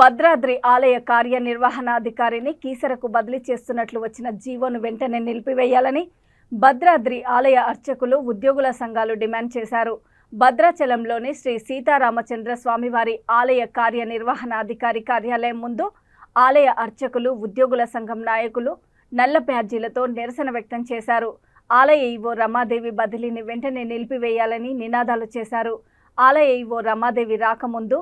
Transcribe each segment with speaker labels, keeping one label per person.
Speaker 1: భద్రాద్రి ఆలయ కార్యనిర్వహణాధికారిని కీసరకు బదిలీ చేస్తున్నట్లు వచ్చిన జీవోను వెంటనే నిలిపివేయాలని భద్రాద్రి ఆలయ అర్చకులు ఉద్యోగుల సంఘాలు డిమాండ్ చేశారు. భద్రాచలంలోని శ్రీ సీతారామచంద్ర స్వామివారి ఆలయ కార్యనిర్వహణాధికారి కార్యాలయం ముందు ఆలయ అర్చకులు ఉద్యోగుల సంఘం నాయకులు నల్ల బ్యాడ్జీలతో నిరసన వ్యక్తం చేశారు. ఆలయ ఈవో రమాదేవి బదిలీని వెంటనే నిలిపివేయాలని నినాదాలు చేశారు. ఆలయ ఈవో రమాదేవి రాకముందు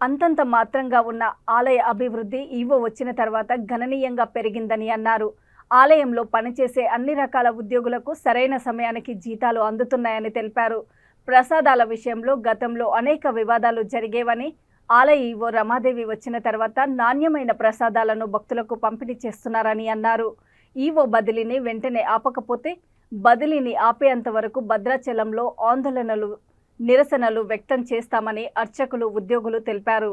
Speaker 1: అంతంత మాత్రంగా ఉన్న ఆలయ అభివృద్ధి ఈవో వచ్చిన తర్వాత గణనీయంగా పెరిగిందని అన్నారు. ఆలయంలో పనిచేసే అన్ని రకాల ఉద్యోగులకు సరైన సమయానికి జీతాలు అందుతున్నాయని తెలిపారు. ప్రసాదాల విషయంలో గతంలో అనేక వివాదాలు జరిగేవని ఆలయ ఈవో రమాదేవి వచ్చిన తర్వాత నాణ్యమైన ప్రసాదాలను భక్తులకు పంపిణీ చేస్తున్నారని అన్నారు. ఈవో బదిలీని వెంటనే ఆపకపోతే బదిలీని ఆపేంత వరకు భద్రాచలంలో ఆందోళనలు నిరసనలు వ్యక్తం చేస్తామని అర్చకులు ఉద్యోగులు తెలిపారు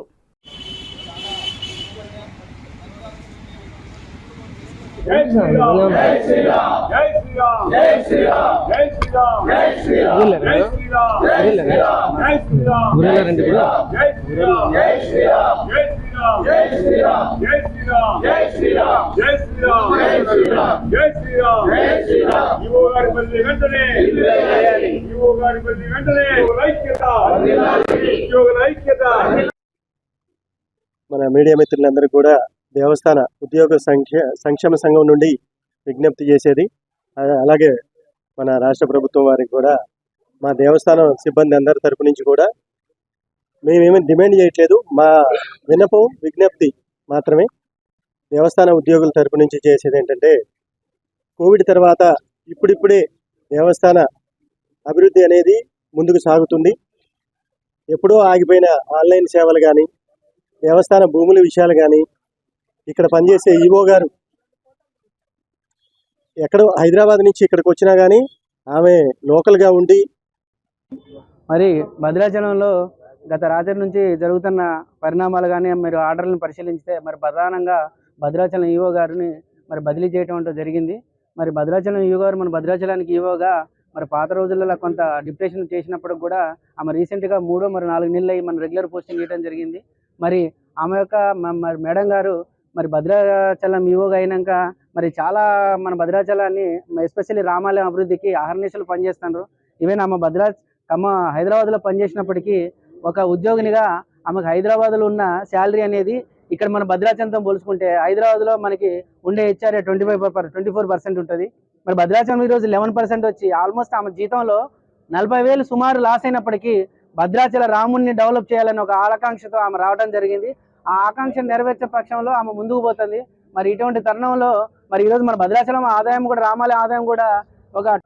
Speaker 2: వెంటనే ఈవో గారి బదిలీ వెంటనే ఉద్యోగుల ఐక్యత ఉద్యోగుల ఐక్యత
Speaker 3: మన మీడియా మిత్రులందరూ కూడా దేవస్థాన ఉద్యోగ సంఖ్య సంక్షేమ సంఘం నుండి విజ్ఞప్తి చేసేది. అలా- అలాగే మన రాష్ట్ర ప్రభుత్వం వారికి కూడా మా దేవస్థానం సిబ్బంది అందరి తరపు నుంచి కూడా మేమేమీ డిమాండ్ చేయట్లేదు. మా విన్నపం విజ్ఞప్తి మాత్రమే. దేవస్థాన ఉద్యోగుల తరపు నుంచి చేసేది ఏంటంటే కోవిడ్ తర్వాత ఇప్పుడిప్పుడే దేవస్థాన అభివృద్ధి అనేది ముందుకు సాగుతుంది. ఎప్పుడో ఆగిపోయిన ఆన్లైన్ సేవలు కానీ దేవస్థాన భూముల విషయాలు కానీ ఇక్కడ పనిచేసే ఈవో గారు ఎక్కడో హైదరాబాద్ నుంచి ఇక్కడికి వచ్చినా కానీ ఆమె లోకల్గా ఉండి
Speaker 4: మరి భద్రాచలంలో గత రాత్రి నుంచి జరుగుతున్న పరిణామాలు కానీ మీరు ఆర్డర్లను పరిశీలించితే మరి ప్రధానంగా భద్రాచలం ఈవో గారిని మరి బదిలీ చేయడం అంటూ జరిగింది. మరి భద్రాచలం ఈవో గారు మన భద్రాచలానికి ఈవోగా మరి పాత రోజులలో కొంత డిప్రెషన్ చేసినప్పుడు కూడా ఆమె రీసెంట్గా మూడో మరి నాలుగు నెలలు అయ్యి మన రెగ్యులర్ పోస్టింగ్ చేయడం జరిగింది. మరి ఆమె యొక్క మ- మరి మేడం గారు మరి భద్రాచలం ఈవోగా అయినాక మరి చాలా మన భద్రాచలాన్ని ఎస్పెషల్లీ రామాలయం అభివృద్ధికి ఆహర్నిశలు పనిచేస్తున్నారు. ఈవెన్ ఆమె భద్రా తమ హైదరాబాద్లో పనిచేసినప్పటికీ ఒక ఉద్యోగినిగా ఆమెకు హైదరాబాద్లో ఉన్న శాలరీ అనేది ఇక్కడ మన భద్రాచలంతో పోల్చుకుంటే హైదరాబాద్లో మనకి ఉండే HRA twenty five twenty four percent ఉంటుంది. మరి భద్రాచలం ఈరోజు లెవెన్ పర్సెంట్ వచ్చి ఆల్మోస్ట్ ఆమె జీతంలో నలభై వేలు సుమారు లాస్ అయినప్పటికీ భద్రాచల రాముడిని డెవలప్ చేయాలని ఒక ఆకాంక్షతో ఆమె రావడం జరిగింది. ఆ ఆకాంక్ష నెరవేర్చే పక్షంలో ఆమె ముందుకు పోతుంది. మరి ఇటువంటి తరుణంలో మరి ఈరోజు మన భద్రాచలం ఆదాయం కూడా రామాలయం ఆదాయం కూడా ఒక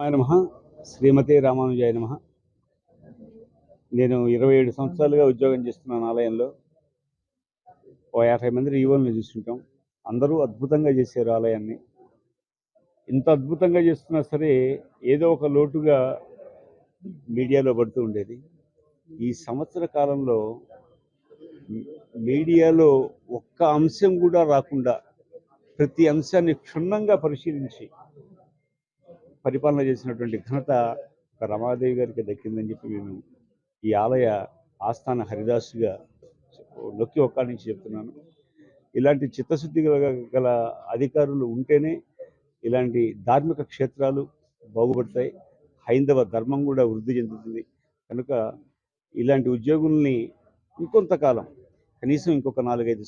Speaker 5: శ్రీమతి రామానుజాయ నమ నేను ఇరవై ఏడు సంవత్సరాలుగా ఉద్యోగం చేస్తున్నాను ఆలయంలో ఓ యాభై మంది ఈవోలను చూస్తుంటాం. అందరూ అద్భుతంగా చేశారు ఆలయాన్ని. ఇంత అద్భుతంగా చేస్తున్నా సరే ఏదో ఒక లోటుగా మీడియాలో పడుతూ ఉండేది. ఈ సంవత్సర కాలంలో మీడియాలో ఒక్క అంశం కూడా రాకుండా ప్రతి అంశాన్ని క్షుణ్ణంగా పరిశీలించి పరిపాలన చేసినటువంటి ఘనత ఒక రమాదేవి గారికి దక్కిందని చెప్పి మేము ఈ ఆలయ ఆస్థాన హరిదాసుగా నొక్కి ఒక్క నుంచి చెప్తున్నాను. ఇలాంటి చిత్తశుద్ధి గల అధికారులు ఉంటేనే ఇలాంటి ధార్మిక క్షేత్రాలు బాగుపడతాయి. హైందవ ధర్మం కూడా వృద్ధి చెందుతుంది. కనుక ఇలాంటి ఉద్యోగుల్ని ఇంకొంతకాలం కనీసం ఇంకొక నాలుగైదు